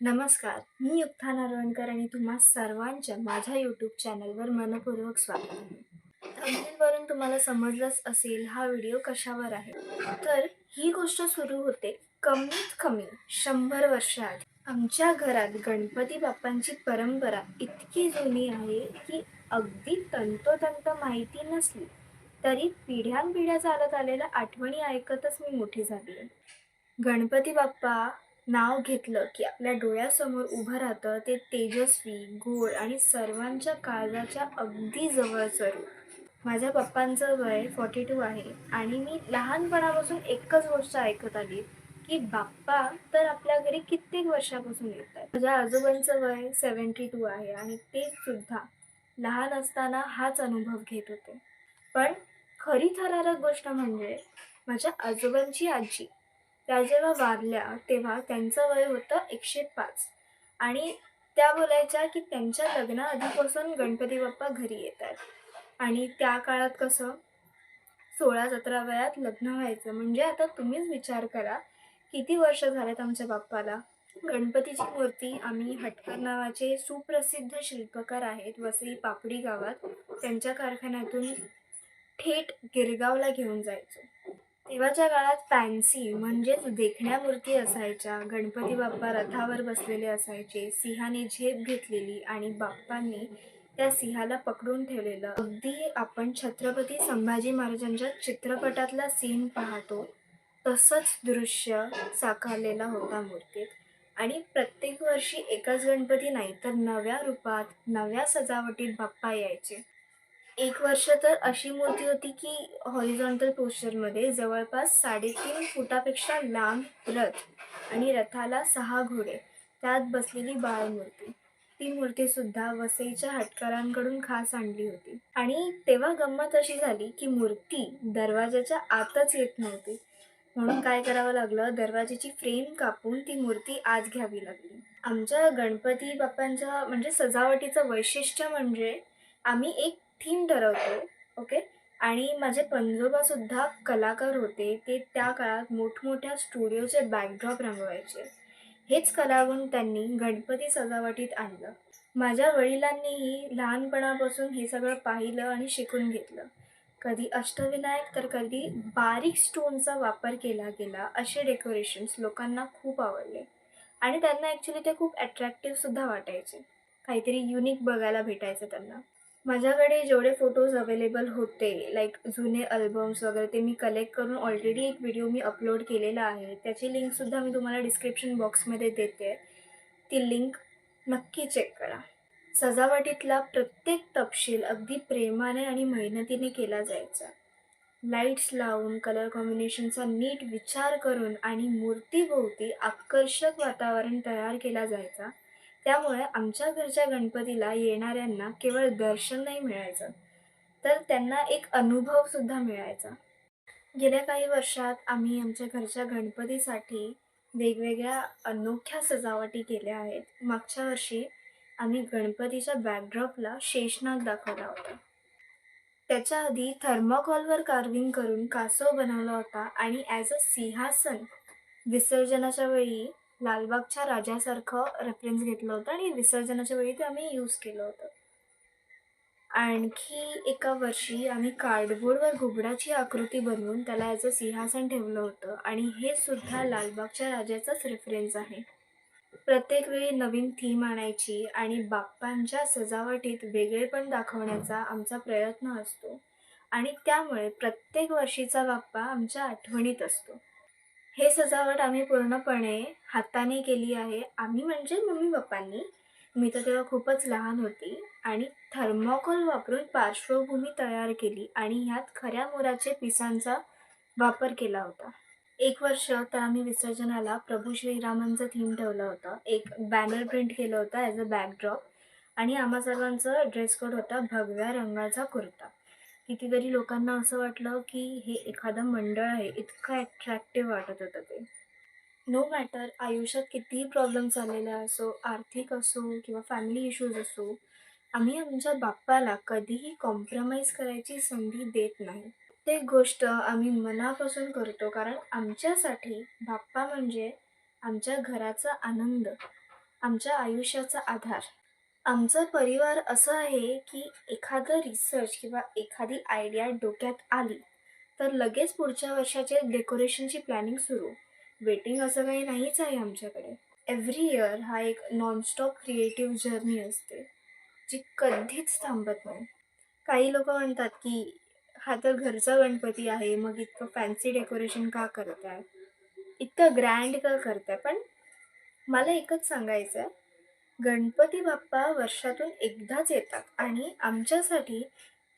नमस्कार मी युक्थाना नारवणकर आणि तुम्हा सर्वांच्या माझ्या यूट्यूब चॅनलवर मनपूर्वक स्वागत आहे. तुम्हाला समजलंच असेल हा व्हिडिओ कशावर आहे. तर ही गोष्ट सुरू होते कमीत कमी शंभर वर्ष आधी. आमच्या घरात गणपती बाप्पांची परंपरा इतकी जुनी आहे की अगदी तंतोतंत माहिती नसली तरी पिढ्यानपिढ्या चालत आलेल्या आठवणी ऐकतच मी मोठी झाली. गणपती बाप्पा नाव घेतलं की आपल्या डोळ्यासमोर उभं राहतं ते तेजस्वी गोड आणि सर्वांच्या काळजाच्या अगदी जवळचं रूप. माझ्या पप्पांचं वय फॉर्टी टू आहे आणि मी लहानपणापासून एकच गोष्ट ऐकत आली की बाप्पा तर आपल्या घरी कित्येक वर्षापासून येत आहे माझ्या आजोबांचं वय सेवन्टी टू आहे आणि ते सुद्धा लहान असताना हाच अनुभव घेत होते. पण खरी थरारक गोष्ट म्हणजे माझ्या आजोबांची आजी जेव्हा वारल्या तेव्हा त्यांचं वय होतं एकशे पाच. आणि त्या बोलायच्या की त्यांच्या लग्नाआधीपासून गणपती बाप्पा घरी येतात आणि त्या काळात कसं सोळा सतरा वयात लग्न व्हायचं. म्हणजे आता तुम्हीच विचार करा किती वर्ष झालेत आमच्या बाप्पाला? गणपतीची मूर्ती आम्ही हटकर नावाचे सुप्रसिद्ध शिल्पकार आहेत वसई पापडी गावात त्यांच्या कारखान्यातून थेट गिरगावला घेऊन जायचो. तेव्हाच्या काळात फॅन्सी म्हणजेच देखण्या मूर्ती असायच्या. गणपती बाप्पा रथावर बसलेले असायचे. सिंहाने झेप घेतलेली आणि बाप्पांनी त्या सिंहाला पकडून ठेवलेलं. अगदी आपण छत्रपती संभाजी महाराजांच्या चित्रपटातला सीन पाहतो तसंच दृश्य साकारलेला होता मूर्तीत. आणि प्रत्येक वर्षी एकच गणपती नाही तर नव्या रूपात नव्या सजावटीत बाप्पा यायचे. एक वर्ष तर अशी मूर्ती होती की हॉरिझॉन्टल पोस्चरमध्ये जवळपास साडेतीन फुटापेक्षा लांब रथ आणि रथाला सहा घोडे त्यात बसलेली बाळमूर्ती ती मूर्तीसुद्धा वसईच्या हटकरांकडून खास आणली होती. आणि तेव्हा गंमत अशी झाली की मूर्ती दरवाजाच्या आतच येत नव्हती. म्हणून काय करावं लागलं? दरवाजाची फ्रेम कापून ती मूर्ती आज घ्यावी लागली. आमच्या गणपती बाप्पांच्या म्हणजे सजावटीचं वैशिष्ट्य म्हणजे आम्ही एक थीम ठरवतो ओके आणि माझे पणजोबासुद्धा कलाकार होते ते त्या काळात मोठमोठ्या स्टुडिओचे बॅकड्रॉप रंगवायचे. हेच कलागुण त्यांनी गणपती सजावटीत आणलं. माझ्या वडिलांनीही लहानपणापासून हे सगळं पाहिलं आणि शिकून घेतलं. कधी अष्टविनायक तर कधी बारीक स्टोनचा वापर केला गेला असे डेकोरेशन्स लोकांना खूप आवडले. आणि त्यांना ॲक्च्युली ते खूप अट्रॅक्टिव्हसुद्धा वाटायचे. काहीतरी युनिक बघायला भेटायचं त्यांना. माझ्याकडे जेवढे फोटोज अवेलेबल होते लाईक जुने अल्बम्स वगैरे ते मी कलेक्ट करून ऑलरेडी एक व्हिडिओ मी अपलोड केलेला आहे. त्याची लिंकसुद्धा मी तुम्हाला डिस्क्रिप्शन बॉक्समध्ये देते. ती लिंक नक्की चेक करा. सजावटीतला प्रत्येक तपशील अगदी प्रेमाने आणि मेहनतीने केला जायचा. लाईट्स लावून कलर कॉम्बिनेशनचा नीट विचार करून आणि मूर्तीभोवती आकर्षक वातावरण तयार केला जायचा. त्यामुळे आमच्या घरच्या गणपतीला येणाऱ्यांना केवळ दर्शन नाही मिळायचं तर त्यांना एक अनुभवसुद्धा मिळायचा. गेल्या काही वर्षात आम्ही आमच्या घरच्या गणपतीसाठी वेगवेगळ्या अनोख्या सजावटी केल्या आहेत. मागच्या वर्षी आम्ही गणपतीच्या बॅकड्रॉपला शेषनाग दाखवला होता. त्याच्या आधी थर्माकॉलवर कार्विंग करून कासव बनवला होता आणि ॲज अ सिंहासन विसर्जनाच्या वेळी लालबागच्या राजासारखं रेफरन्स घेतलं होतं आणि विसर्जनाच्या वेळी ते आम्ही यूज केलं होतं. आणखी एका वर्षी आम्ही कार्डबोर्डवर घुबडाची आकृती बनवून त्याला याचं सिंहासन ठेवलं होतं आणि हे सुद्धा लालबागच्या राजाचाच रेफरन्स आहे. प्रत्येक वेळी नवीन थीम आणायची आणि बाप्पांच्या सजावटीत वेगळेपण दाखवण्याचा आमचा प्रयत्न असतो. आणि त्यामुळे प्रत्येक वर्षीचा बाप्पा आमच्या आठवणीत असतो. हे सजावट आम्ही पूर्णपणे हाताने केली आहे. आम्ही म्हणजे मम्मी पप्पांनी. मी तर तेव्हा खूपच लहान होती आणि थर्मोकोल वापरून पार्श्वभूमी तयार केली आणि ह्यात खऱ्या मोराचे पिसांचा वापर केला होता. एक वर्ष तर आम्ही विसर्जनाला प्रभू श्रीरामांचं थीम ठेवलं होतं. एक बॅनर प्रिंट केलं होतं ॲज अ बॅकड्रॉप आणि आम्हा सर्वांचं ड्रेस कोड होता भगव्या रंगाचा कुर्ता. कितीतरी लोकांना असं वाटलं की हे एखादं मंडळ आहे इतकं ॲट्रॅक्टिव्ह वाटत होतं ते. नो मॅटर आयुष्यात कितीही प्रॉब्लेम चाललेला असो आर्थिक असो किंवा फॅमिली इश्यूज असो आम्ही आमच्या बाप्पाला कधीही कॉम्प्रमाइज करायची संधी देत नाही. प्रत्येक गोष्ट आम्ही मनापासून करतो कारण आमच्यासाठी बाप्पा म्हणजे आमच्या घराचा आनंद आमच्या आयुष्याचा आधार. आमचा परिवार असं आहे की एखादं रिसर्च किंवा एखादी आयडिया डोक्यात आली तर लगेच पुढच्या वर्षाचे डेकोरेशनची प्लॅनिंग सुरू. वेटिंग असं काही नाहीच आहे आमच्याकडे. एव्हरी इयर हा एक नॉनस्टॉप क्रिएटिव्ह जर्नी असते जी कधीच थांबत नाही. काही लोक म्हणतात की हा तर घरचा गणपती आहे मग इतकं फॅन्सी डेकोरेशन का करताय? इतकं ग्रँड का करताय? पण मला एकच सांगायचं आहे गणपती बाप्पा वर्षातून एकदाच येतात. आणि आमच्यासाठी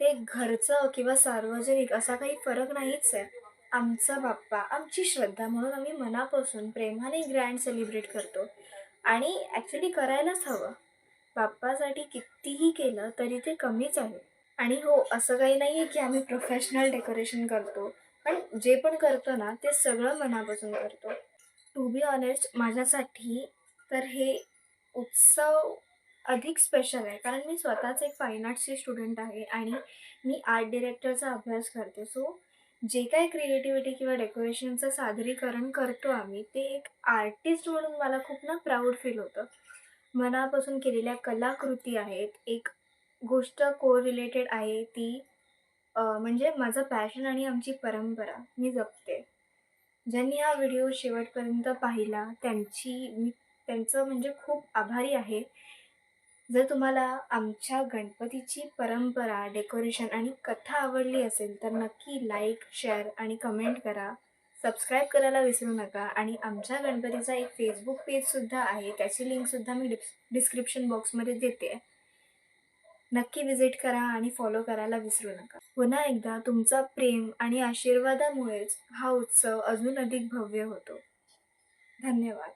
ते घरचं किंवा सार्वजनिक असा काही फरक नाहीच आहे. आमचा बाप्पा आमची श्रद्धा म्हणून आम्ही मनापासून प्रेमाने ग्रँड सेलिब्रेट करतो. आणि ॲक्च्युली करायलाच हवं. बाप्पासाठी कितीही केलं तरी ते कमीच आहे. आणि हो असं काही नाही आहे की आम्ही प्रोफेशनल डेकोरेशन करतो. पण जे पण करतो ना ते सगळं मनापासून करतो. टू बी ऑनेस्ट माझ्यासाठी तर हे उत्सव अधिक स्पेशल आहे. कारण मी स्वतःच एक फाईन आर्ट्सची स्टुडंट आहे आणि मी आर्ट डिरेक्टरचा अभ्यास करते. सो जे काय क्रिएटिव्हिटी किंवा डेकोरेशनचं सादरीकरण करतो आम्ही ते एक आर्टिस्ट म्हणून मला खूप ना प्राऊड फील होतं. मनापासून केलेल्या कलाकृती आहेत. एक गोष्ट को रिलेटेड आहे ती म्हणजे माझं पॅशन आणि आमची परंपरा. मी जपते. ज्यांनी हा व्हिडिओ शेवटपर्यंत पाहिला त्यांची मी त्यांचं म्हणजे खूप आभारी आहे. जर तुम्हाला आमच्या गणपतीची परंपरा डेकोरेशन आणि कथा आवडली असेल तर नक्की लाईक शेअर आणि कमेंट करा. सबस्क्राईब करायला विसरू नका आणि आमच्या गणपतीचा एक फेसबुक पेजसुद्धा आहे. त्याची लिंकसुद्धा मी डिस् डिस्क्रिप्शन बॉक्समध्ये देते. नक्की विजिट करा आणि फॉलो करायला विसरू नका. पुन्हा एकदा तुमचा प्रेम आणि आशीर्वादामुळेच हा उत्सव अजून अधिक भव्य होतो. धन्यवाद.